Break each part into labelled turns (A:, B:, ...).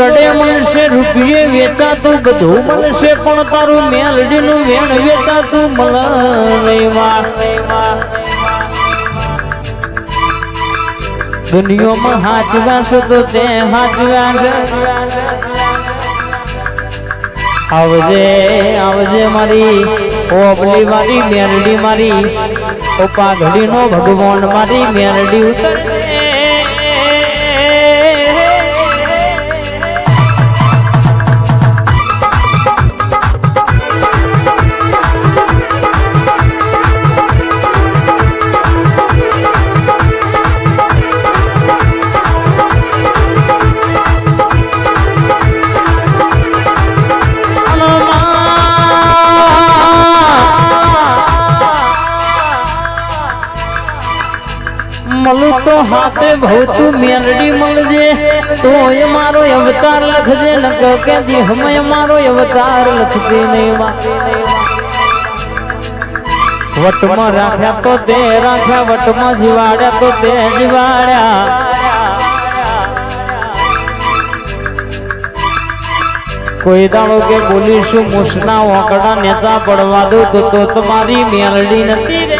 A: રડે મળશે રૂપિયે વેચાતું બધું મળશે, પણ તારું મેલડીનું વેણ વેચાતું મળવા દુનિયામાં હાચવા છે તો તે હાચવા આવજે આવજે મારી, ઓબલી મારી મેરડી મારી ઓ પાઘડી નો ભગવાન મારી મેરડી ઉતરે. હાથે ભવતું મેલડી મળજે તો એ મારો અવતાર લખજે ન કે જે હમય મારો અવતાર લખજે નહીં વટમાં રાખ્યા તો તે રાખ્યા, વટમાં જીવાડ્યા તો તે જીવાડ્યા. કોઈ દાડો કે બોલીશું, મુસના ઓકડા નેતા પડવા દો, તો તો તમારી મેલડી નથી.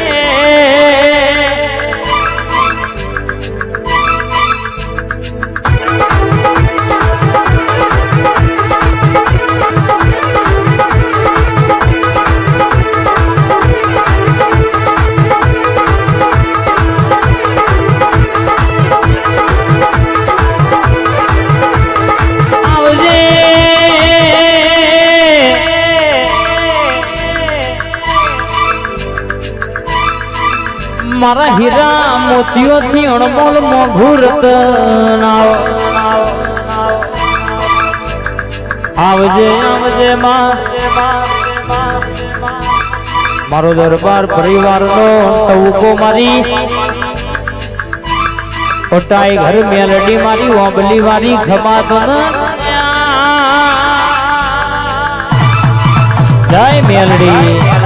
A: મારા હીરા મોતીઓથી અણમોલ મોઘું રતન આવજે આવજે માં. મારો દરબાર પરિવારનો ટવકો મારી. ઓટાઈ ઘર મેલડી મારી ઓબલી વારી ખમાત જય મેલડી.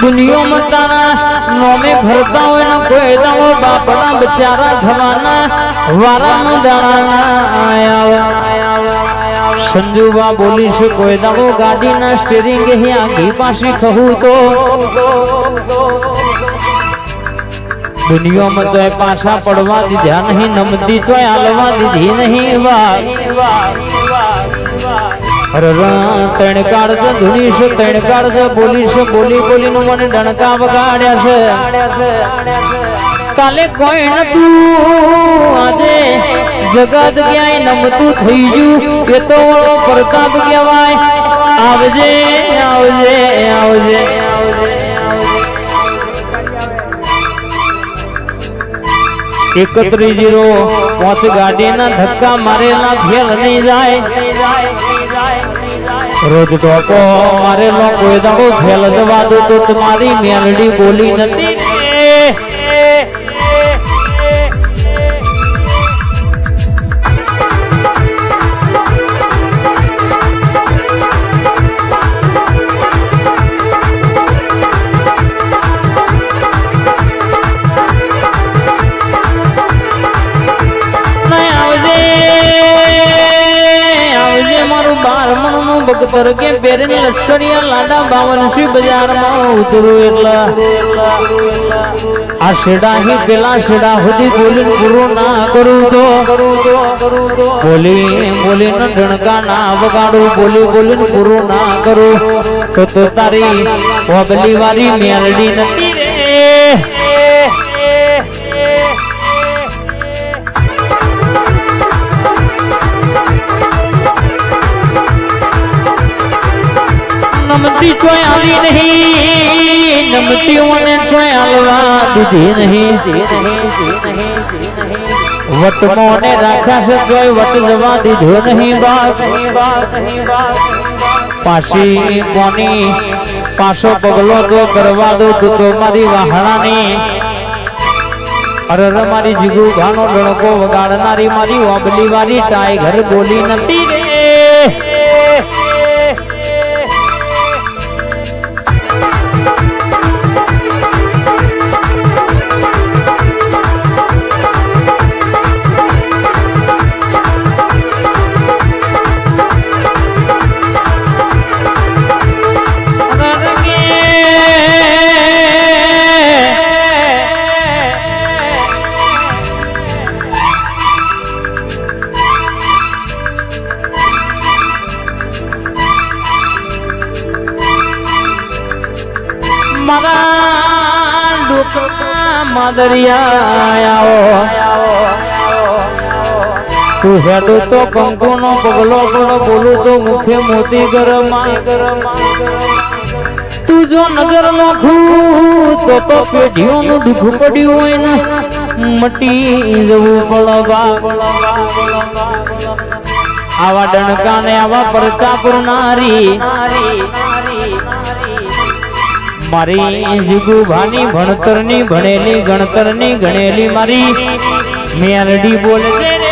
A: દુનિયામાં તારા નોમે ભરતા હોય ને કોઈ દાડો બાપડા બચારા થવાના વારાનો દાડા આયા સંજુબા બોલીશ કોઈ દાડો ગાડીના સ્ટેરિંગ હે આગી પાછી કહું તો. દુનિયામાં તોય પાછા પડવા દીધા નહીં, નમતી તોય હાલવા દીધી નહીં વા ત્રણ કાઢ ધૂનીશ ત્રણ કાઢ બોલીશ, બોલી બોલી નું મને ડણકા વગાડ્યા છે. કાલે કોઈ નતું, આજે જગત ક્યાંય નમતું થઈ ગયું. એ તો પ્રતાપ કહેવાય. આવજે આવજે આવજે. એકત્રીસ જીરો પાંચ ગાડીના ધક્કા મારેલા ફેલ નહીં જાય. રોજ ડોકો મારેલો કોઈ દાડો ખેલ દવા દો તો તમારી મેલડી બોલી નથી. બગતર કે પેરીને લશ્કરિયા લાડા બાવનસી બજારમાં ઉતરું એટલા? આ શેડા હી પેલા શેડા સુધી બોલીને પૂરું ના કરું તો? બોલી બોલીને ઢણકા ના વગાડું, બોલી, બોલીને પૂરું ના કરું? તો તારી વગલી વાળી મેલડી નથી નમતી કોઈ આવી નહીં. કિંમતીઓને કોઈ આલવા દીધી નહીં. વટમોને રાખ્યા છે કોઈ વટ જવા દીધો નહીં બાપ. પાછી કોની પાછો પગલો તો કરવા દો તું મારી વાહણાની. અરર મારી જીગુ ઘાનો ડણકો વગાડનારી મારી ઓબલી વાળી ટાઈગર બોલી નથી મારા ડોકના માદરિયા તું હેડો તો કંકુ નો પગલો પણ બોલું તો મુખે મોતી ગરમ તું જો નજર નો તો તો પેઢીઓનું દુઃખ પડ્યું હોય ને. મટી જવું પડવા આવા ડણકા ને આવા પરચા પુરનારી મારી જીગુભાની ભણતરની ભણેલી ગણતરની ગણેલી મારી. મેરડી બોલે છે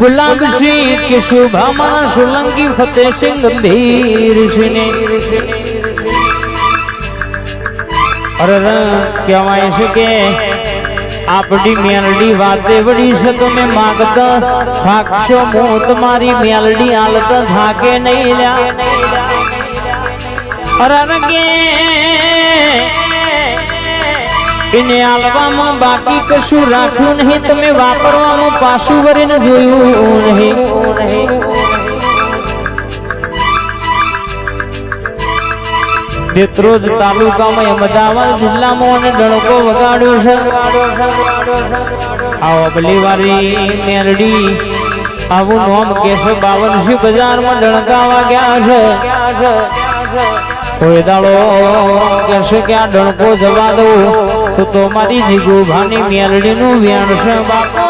A: સોલંકી ગુલાબસિંહ કેશુભામાં સોલંકી ફતેહસિંહ ગંભીર સિંહ અરે કહેવાય છે કે આપડી મેલડી વાતે વળી છે તમે માગતા થાકશો હું તમારી મેલડી હાલત થાકે નહીં લ્યા. અરે કે એને આલવામાં બાકી કશું રાખ્યું નહીં. તમે વાપરવાનું પાછું કરીને જોયું નહીં. બેત્રોજ તાલુકામાં અમદાવાદ જિલ્લામાં અને ડળકો વગાડ્યો છે. આ અબલીવારી મેરડી. આવું નોમ કેસો બાવનસી બજારમાં ડણકા વાગ્યા છે. કોઈ દાડો કહેશે કે આ ડણકો જવા દઉં. તો તો મારી જીગુભાની મેલડીનું વ્યાણ છે બાપો.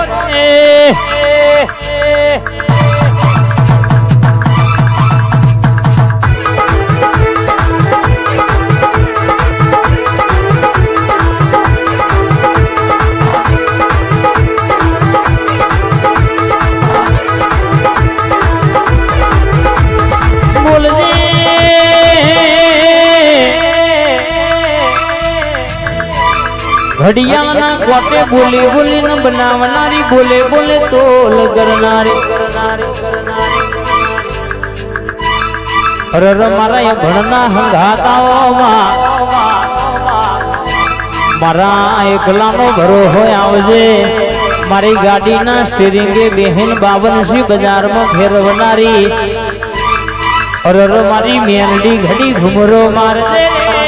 A: ઘડિયાળના કોટે બોલી બોલીને બનાવનારી બોલે બોલે તોલ કરનારી અરર મારા એ ભણના હંગાતાઓમાં મારા એકલાનો ઘરો હોય આવજે. મારી ગાડીના સ્ટીરિંગે બેહેન બાવનસી બજારમાં ફેરવનારી. અરર મારી મેરડી ઘડી ઘુમરો મારજે.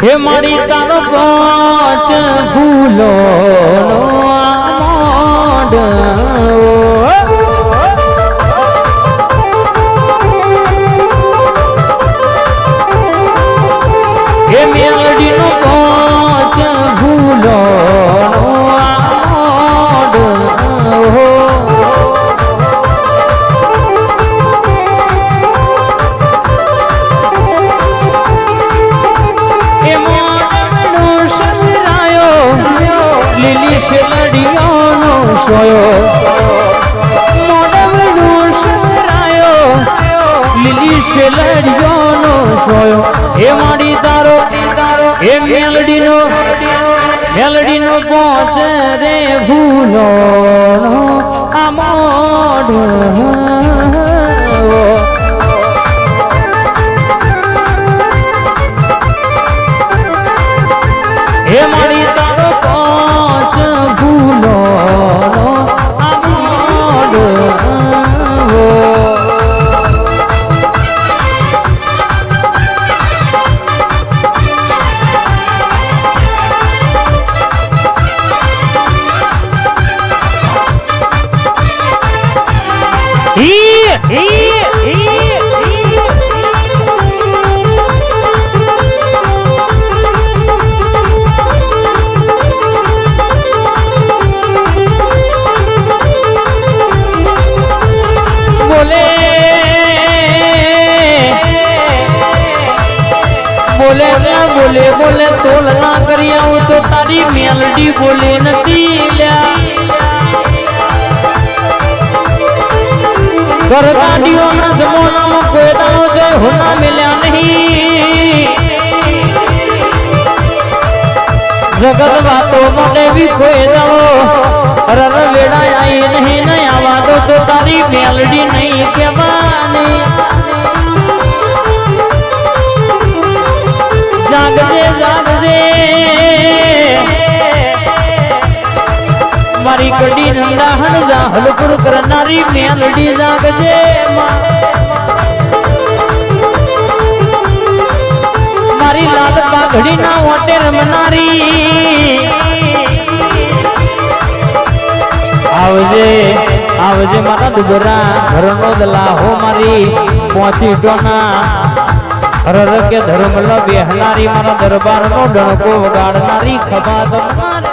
A: હે મારી તારો પાંચ ભૂલો નો આમોડ શેલડીઓનો સોયો. હે માડી તારો, હે મેલડી નો મેલડી નો પોચ રે ભૂલો આ મોઢ બોલે બોલે ના બોલે બોલે તોલ ના કરી આવું તો તારી મેલડી બોલે નથી લ્યા ઘરગાડીઓના જમાનામાં કોઈ દાડો જય હોના મિલ્યા નહીં. જગત વાતો મને બી કોઈ દાડો રર વેડા આઈ નહીં. ને આવા તો તારી મેલડી નહીં કહેવાની મારી કડી નંદાહણ જા હલપુર કરનારી મેલડી જાગજે. મારી લાલ પાઘડી ના ઓટે રમનારી. આવજે આવજે મારા દુબરા, ઘરનો દલાહો મારી પહોંચી ટોના હરર કે ધર્મ બેહનારી મારા દરબારનો ડણકો વગાડનારી તમારે